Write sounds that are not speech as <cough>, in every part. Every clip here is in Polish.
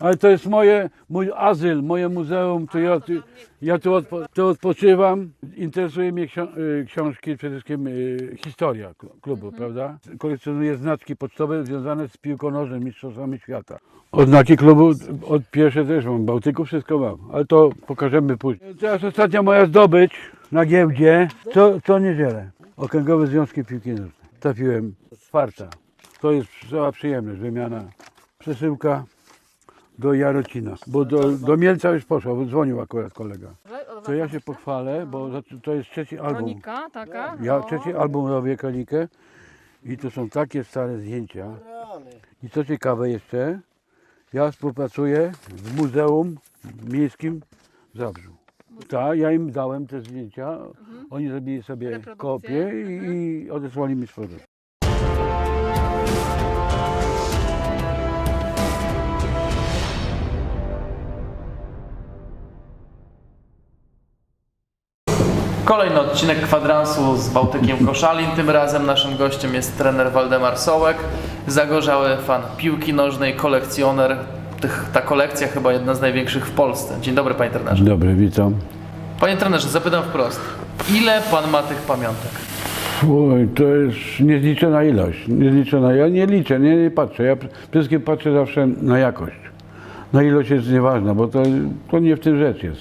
Ale to jest moje, mój azyl, moje muzeum, to ja, tu- ja tu, odpo, tu odpoczywam. Interesuje mnie ksio- y, książki, przede wszystkim y, historia kl- klubu, prawda? Kolekcjonuję znaczki pocztowe związane z piłką nożną, mistrzostwami świata. Oznaki klubu od pierwsze też mam, Bałtyku wszystko mam, ale to pokażemy później. Teraz ostatnia moja zdobycz na giełdzie, co, co niedzielę. Okręgowe Związki Piłki Nożnej. Trafiłem, czwarta. To jest cała przyjemność, wymiana, przesyłka do Jarocina, bo do, do Mielca już poszła, bo dzwonił akurat kolega. To ja się pochwalę, bo za- to jest trzeci album. Kronika taka? Ja no. trzeci album robię kronikę i to są takie stare zdjęcia. I co ciekawe jeszcze, ja współpracuję z Muzeum Miejskim w Zabrzu. Tak, ja im dałem te zdjęcia, oni zrobili sobie Reprodukcje, kopię i, i odesłali mi z powrotem. Kolejny odcinek kwadransu z Bałtykiem Koszalin. Tym razem naszym gościem jest trener Waldemar Sołek, zagorzały fan piłki nożnej, kolekcjoner. Tych, ta kolekcja chyba jedna z największych w Polsce. Dzień dobry panie trenerze. Dobry, witam. Panie trenerze, zapytam wprost. Ile pan ma tych pamiątek? Oj, to jest niezliczona ilość. Niezliczona. Ja nie liczę, nie, nie patrzę. Ja przede wszystkim patrzę zawsze na jakość. Na ilość jest nieważna, bo to, to nie w tym rzecz jest.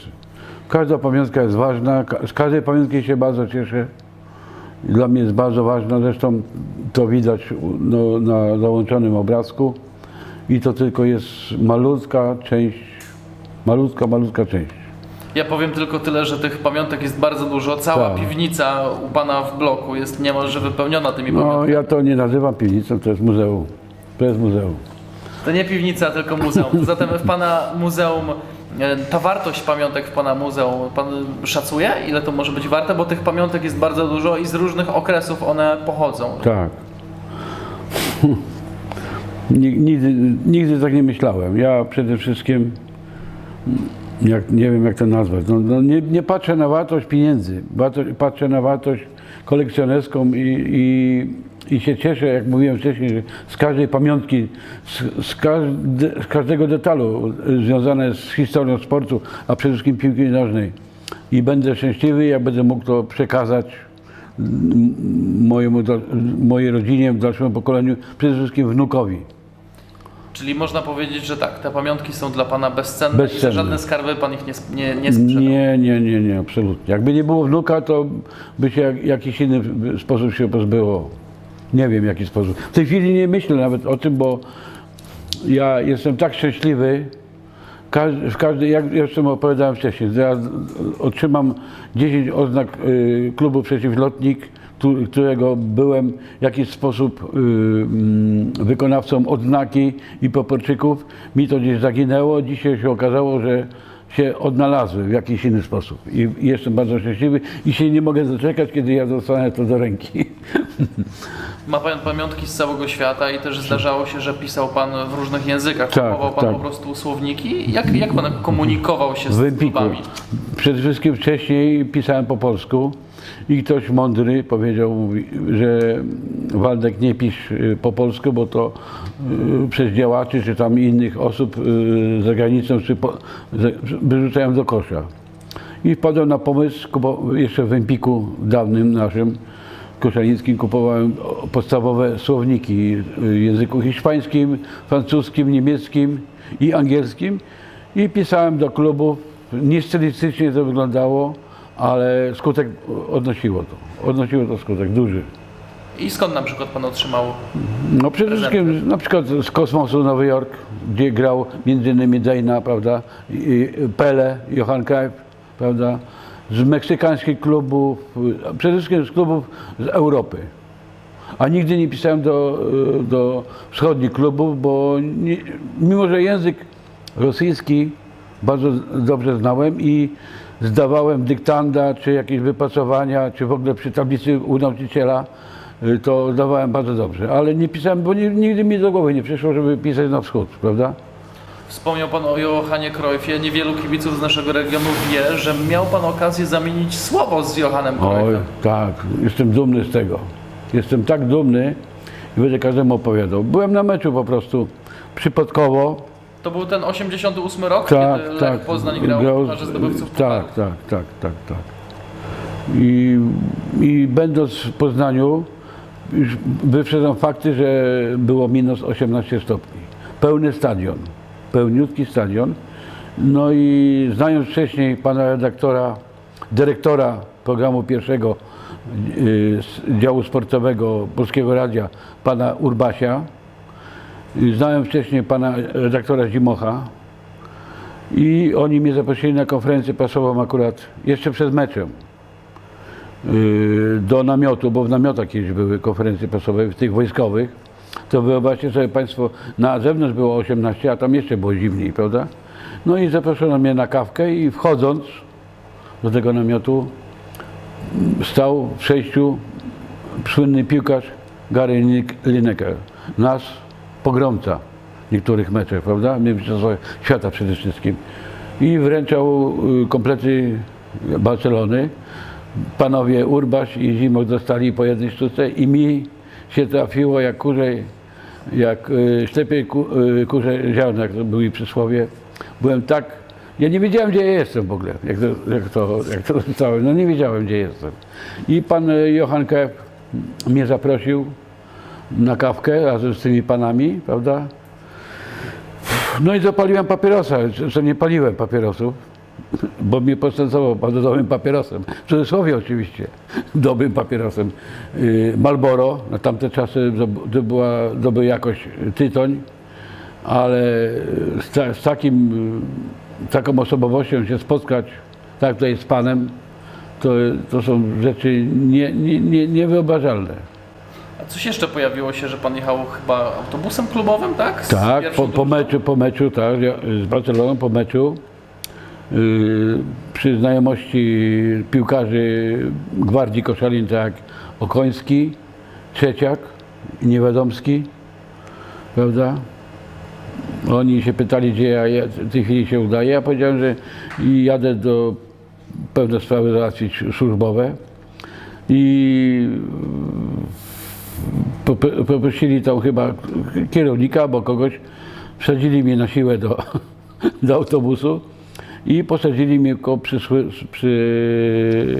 Każda pamiątka jest ważna, z każdej pamiątki się bardzo cieszę. Dla mnie jest bardzo ważna, zresztą to widać no, na załączonym obrazku. I to tylko jest malutka część, malutka, malutka część. Ja powiem tylko tyle, że tych pamiątek jest bardzo dużo. Cała Tak. piwnica u pana w bloku jest niemalże wypełniona tymi No, pamiątkami. ja to nie nazywam piwnicą, to jest muzeum. To jest muzeum. To nie piwnica, tylko muzeum. <laughs> Zatem w pana muzeum, ta wartość pamiątek w pana muzeum, pan szacuje, ile to może być warte? Bo tych pamiątek jest bardzo dużo i z różnych okresów one pochodzą. Tak. Ni- Nigdy, nigdy tak nie myślałem. Ja przede wszystkim, jak, nie wiem jak to nazwać, no, no nie, nie patrzę na wartość pieniędzy, patrzę na wartość kolekcjonerską i, i, i się cieszę, jak mówiłem wcześniej, że z każdej pamiątki, z, z, każde, z każdego detalu związane z historią sportu, a przede wszystkim piłki nożnej. I będę szczęśliwy, jak będę mógł to przekazać mojemu, mojej rodzinie, dalszemu pokoleniu, przede wszystkim wnukowi. Czyli można powiedzieć, że tak, te pamiątki są dla pana bezcenne, i Bezcenne. za żadne skarby pan ich nie, nie, nie sprzeda. Nie, nie, nie, nie, absolutnie. Jakby nie było wnuka, to by się jak, jakiś inny sposób się pozbyło. Nie wiem w jaki sposób. W tej chwili nie myślę nawet o tym, bo ja jestem tak szczęśliwy. Każdy, w każdej, jak jeszcze opowiadałem wcześniej, że ja otrzymam 10 oznak y, klubu przeciwlotnik, którego byłem w jakiś sposób y, mm, wykonawcą odznaki i poporczyków. Mi to gdzieś zaginęło. Dzisiaj się okazało, że się odnalazły w jakiś inny sposób. I, i jestem bardzo szczęśliwy i się nie mogę doczekać, kiedy ja dostanę to do ręki. <laughs> Ma pan pamiątki z całego świata i też zdarzało się, że pisał pan w różnych językach. Tak, Kupował pan tak. po prostu słowniki. Jak, jak pan komunikował się z W Empiku. klubami? Przede wszystkim wcześniej pisałem po polsku i ktoś mądry powiedział, mówi, że Waldek nie pisz y, po polsku, bo to y, przez działaczy czy tam innych osób y, za granicą czy po, wyrzucają do kosza. I wpadłem na pomysł, kupo, jeszcze w Empiku dawnym naszym, koszalińskim, kupowałem podstawowe słowniki w języku hiszpańskim, francuskim, niemieckim i angielskim i pisałem do klubów. Nie stylistycznie to wyglądało, ale skutek odnosiło to. Odnosiło to skutek duży. I skąd na przykład pan otrzymał No przede wszystkim na przykład z kosmosu Nowy Jork, gdzie grał między innymi Dejna, prawda, i Pele, Johan Cruyff, prawda, z meksykańskich klubów, przede wszystkim z klubów z Europy. A nigdy nie pisałem do, y, do wschodnich klubów, bo nie, mimo, że język rosyjski bardzo dobrze znałem i zdawałem dyktanda, czy jakieś wypracowania, czy w ogóle przy tablicy u nauczyciela, y, to zdawałem bardzo dobrze. Ale nie pisałem, bo ni- nigdy mi do głowy nie przyszło, żeby pisać na wschód, prawda? Wspomniał Pan o Johanie Cruyffie. Niewielu kibiców z naszego regionu wie, że miał Pan okazję zamienić słowo z Johanem Oj, Cruyffem. tak, jestem dumny z tego. Jestem tak dumny i będę każdemu opowiadał. Byłem na meczu po prostu przypadkowo To był ten 88 rok, Tak, kiedy tak. Lech Poznań grał, grał w Zdobywców tak, tak, tak, tak, tak. I, I będąc w Poznaniu, już wyprzedzam fakty, że było minus 18 stopni. Pełny stadion, pełniutki stadion. No i znając wcześniej pana redaktora, dyrektora programu pierwszego y, działu sportowego Polskiego Radia, pana Urbasia, y, znałem wcześniej pana redaktora Zimocha, i oni mnie zaprosili na konferencję prasową akurat jeszcze przed meczem yy, do namiotu, bo w namiotach kiedyś były konferencje prasowe, w tych wojskowych. To wyobraźcie sobie Państwo, na zewnątrz było 18, a tam jeszcze było zimniej, prawda? No i zaproszono mnie na kawkę i wchodząc do tego namiotu stał w przejściu słynny piłkarz Gary Lin- Lineker, nasz pogromca niektórych meczów, prawda? Mistrzostwa świata przede wszystkim. I wręczał y, komplety Barcelony. Panowie Urbaś i Zimok dostali po jednej sztuce i mi się trafiło jak kurze, jak y, ślepej ku, y, kurze ziarna, jak to były przysłowie. Byłem tak, ja nie wiedziałem gdzie ja jestem w ogóle, jak to, jak to, jak to. <laughs> No nie wiedziałem gdzie jestem. I pan y, Johan Kep mnie zaprosił na kawkę razem z tymi panami, prawda? No i zapaliłem papierosa, że nie paliłem papierosów, bo mnie postancował pan dobrym papierosem, w cudzysłowie oczywiście, dobrym papierosem. Yy, Marlboro, na tamte czasy to, była dobra jakość tytoń, ale z, ta, z takim, yy, taką osobowością się spotkać, tak tutaj z panem, to, to są rzeczy nie, nie, nie, niewyobrażalne. A coś jeszcze pojawiło się, że pan jechał chyba autobusem klubowym, tak? Z Tak, po, po meczu, po meczu, tak, z Barceloną po meczu przy znajomości piłkarzy Gwardii Koszalin, tak Okoński, Trzeciak Niewiadomski, prawda? Oni się pytali, gdzie ja je- w tej chwili się udaję. Ja powiedziałem, że jadę do pewne sprawy załatwić służbowe i Popro- poprosili tam chyba kierownika albo kogoś, wsadzili mnie na siłę do, <laughs> do autobusu i posadzili mnie ko- przy, przy,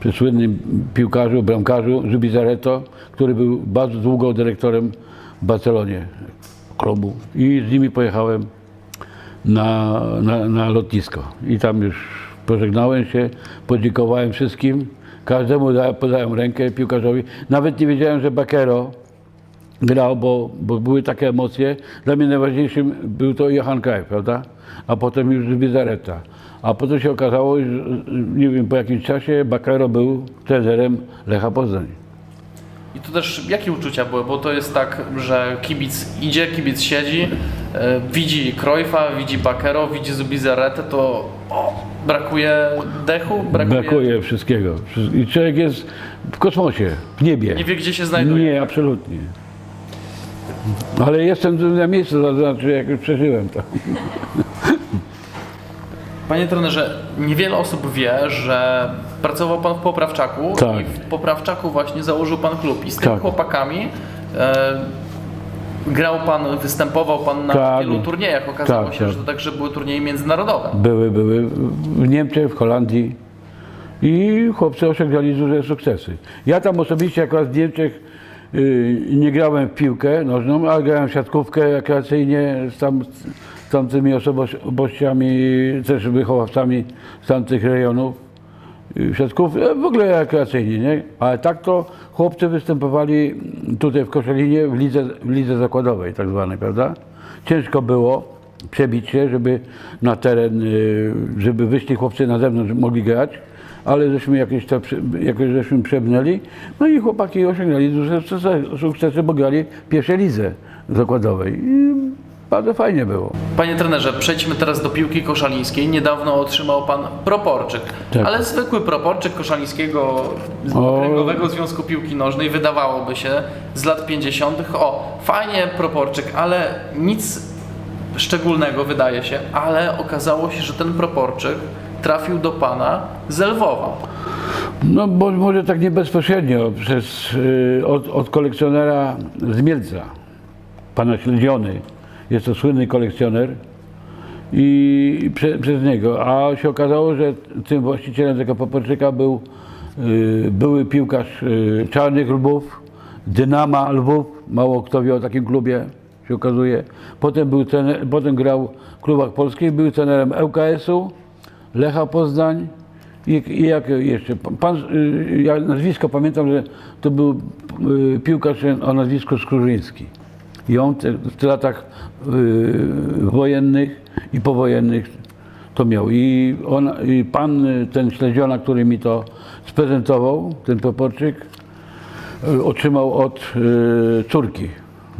przy słynnym piłkarzu, bramkarzu Zubizareto, który był bardzo długo dyrektorem w Barcelonie klubu i z nimi pojechałem na, na, na lotnisko. I tam już pożegnałem się, podziękowałem wszystkim. Każdemu da, podałem rękę piłkarzowi. Nawet nie wiedziałem, że Bakero grał, bo, bo były takie emocje. Dla mnie najważniejszym był to Johan Cruyff, prawda? A potem już Bizareta. A potem się okazało, że nie wiem, po jakimś czasie Bakero był trenerem Lecha Poznań. I tu też jakie uczucia były? Bo to jest tak, że kibic idzie, kibic siedzi, e, widzi Krojfa, widzi Bakero, widzi Zubizaretę, to o, brakuje dechu, brakuje... Brakuje wszystkiego. I człowiek jest w kosmosie, w niebie. Nie wie, gdzie się znajduje. Nie, absolutnie. Ale jestem na miejscu, to znaczy jak już przeżyłem to. <laughs> Panie trenerze, niewiele osób wie, że pracował Pan w Poprawczaku Tak. i w Poprawczaku właśnie założył Pan klub i z tymi Tak. chłopakami e, grał Pan, występował Pan na Tak. wielu turniejach. Okazało Tak, się, tak. że to także były turnieje międzynarodowe. Były, były w Niemczech, w Holandii i chłopcy osiągali duże sukcesy. Ja tam osobiście akurat w Niemczech y, nie grałem w piłkę nożną, ale grałem w siatkówkę rekreacyjnie tam, z tamtymi osobowościami, też wychowawcami z tamtych rejonów. Y, W siatkówce, w ogóle rekreacyjnie, nie? Ale tak to chłopcy występowali tutaj w Koszalinie w lidze, w lidze zakładowej tak zwanej, prawda? Ciężko było przebić się, żeby na teren, y, żeby wyszli chłopcy na zewnątrz mogli grać, ale żeśmy jakieś to, jakoś żeśmy przebnęli, no i chłopaki osiągnęli duże sukcesy, sukcesy, bo grali w pierwszej lidze zakładowej i bardzo fajnie było. Panie trenerze, przejdźmy teraz do piłki koszalińskiej. Niedawno otrzymał Pan proporczyk, Tak. ale zwykły proporczyk koszalińskiego. Okręgowego Związku Piłki Nożnej wydawałoby się z lat 50. O, fajnie proporczyk, ale nic szczególnego wydaje się, ale okazało się, że ten proporczyk trafił do Pana z Lwowa. No bo może tak nie bezpośrednio, przez, y, od, od kolekcjonera z Mielca, pana Śledziony. Jest to słynny kolekcjoner i prze, przez niego. A się okazało, że tym właścicielem tego poporczyka był y, były piłkarz y, Czarnych Lwów, Dynama Lwów. Mało kto wie o takim klubie, się okazuje. Potem, był trener, potem grał w klubach polskich, był trenerem ŁKS-u, Lecha Poznań i, i jak jeszcze, pan, y, ja nazwisko pamiętam, że to był y, piłkarz o nazwisku Skrzyżyński. I on w tych latach y, wojennych i powojennych to miał. I, on, I pan, y, ten śledziona, który mi to sprezentował, ten poporczyk, y, otrzymał od córki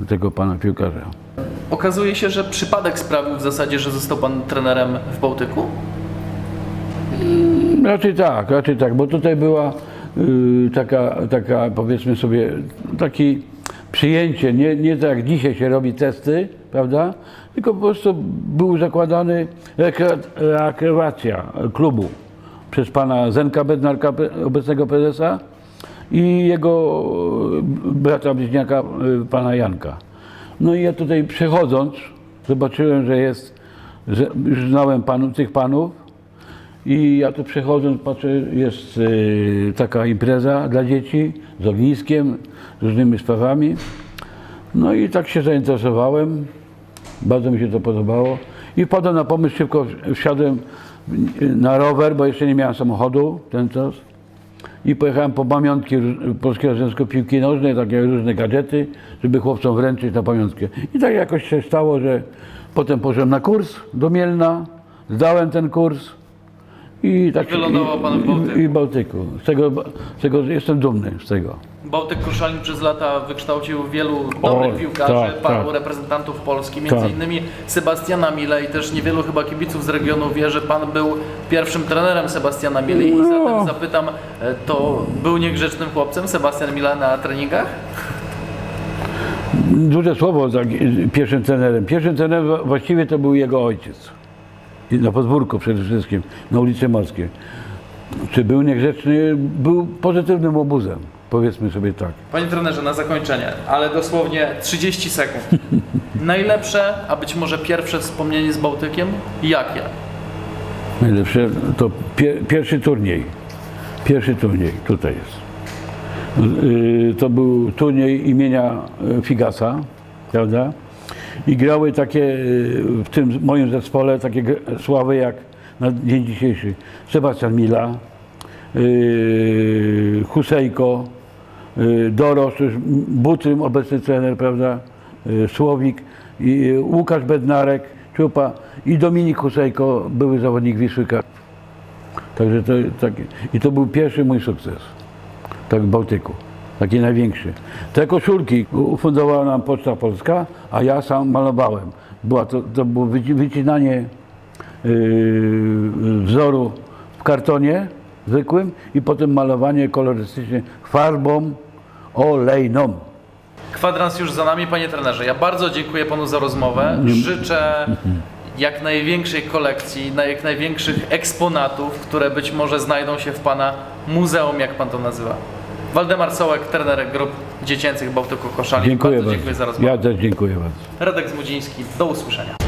tego pana piłkarza. Okazuje się, że przypadek sprawił w zasadzie, że został pan trenerem w Bałtyku? Raczej tak, raczej tak, bo tutaj była taka, taka, powiedzmy sobie, taki przyjęcie, nie, nie tak jak dzisiaj się robi testy, prawda? Tylko po prostu był zakładany reaktywacja klubu przez pana Zenka Bednarka, obecnego prezesa i jego brata bliźniaka, y, pana Janka. No i ja tutaj przechodząc, zobaczyłem, że jest, że już znałem panu, tych panów, i ja tu przechodząc, patrzę, jest y, taka impreza dla dzieci z ogniskiem, różnymi sprawami. No i tak się zainteresowałem, bardzo mi się to podobało. I wpadłem na pomysł, szybko wsiadłem na rower, bo jeszcze nie miałem samochodu ten czas. I pojechałem po pamiątki Polskiego Związku Piłki Nożnej, takie różne gadżety, żeby chłopcom wręczyć na pamiątkę. I tak jakoś się stało, że potem poszedłem na kurs do Mielna, zdałem ten kurs. I, tak, wylądował pan w Bałtyku. I, i Bałtyku. Z tego, z tego jestem dumny z tego. Bałtyk Koszalin przez lata wykształcił wielu dobrych O, piłkarzy, tak, paru tak. reprezentantów Polski, między Tak. innymi Sebastiana Mile i też niewielu chyba kibiców z regionu wie, że pan był pierwszym trenerem Sebastiana Mile i No. zatem zapytam, e, to był niegrzecznym chłopcem Sebastian Mile na treningach? Duże słowo za pierwszym trenerem. Pierwszym trenerem właściwie to był jego ojciec. Na podwórku przede wszystkim, na ulicy Morskiej. Czy był niegrzeczny? Był pozytywnym obuzem, powiedzmy sobie tak. Panie trenerze, na zakończenie, ale dosłownie 30 sekund. <laughs> Najlepsze, a być może pierwsze wspomnienie z Bałtykiem? Jakie? Najlepsze to pie, pierwszy turniej. Pierwszy turniej tutaj jest. Yy, To był turniej imienia y, Figasa, prawda? I grały takie y, w tym moim zespole takie sławy jak na dzień dzisiejszy Sebastian Mila, yy, Husejko, yy, Dorosz, już Butrym, obecny trener, prawda? Yy, Słowik, i yy, Łukasz Bednarek, Czupa i Dominik Husejko, były zawodnik Wisły Kar. Także to, taki, I to był pierwszy mój sukces, tak w Bałtyku, taki największy. Te koszulki ufundowała nam Poczta Polska, a ja sam malowałem. Była to, to było wyci- wycinanie yy, wzoru w kartonie zwykłym i potem malowanie kolorystycznie farbą olejną. Kwadrans już za nami, panie trenerze. Ja bardzo dziękuję panu za rozmowę. Życzę jak największej kolekcji, na jak największych eksponatów, które być może znajdą się w pana muzeum, jak pan to nazywa. Waldemar Sołek, trener grup dziecięcych Bałtyku Koszalin. Dziękuję bardzo dziękuję za rozmowę. Ja też dziękuję bardzo. Radek Zmudziński, do usłyszenia.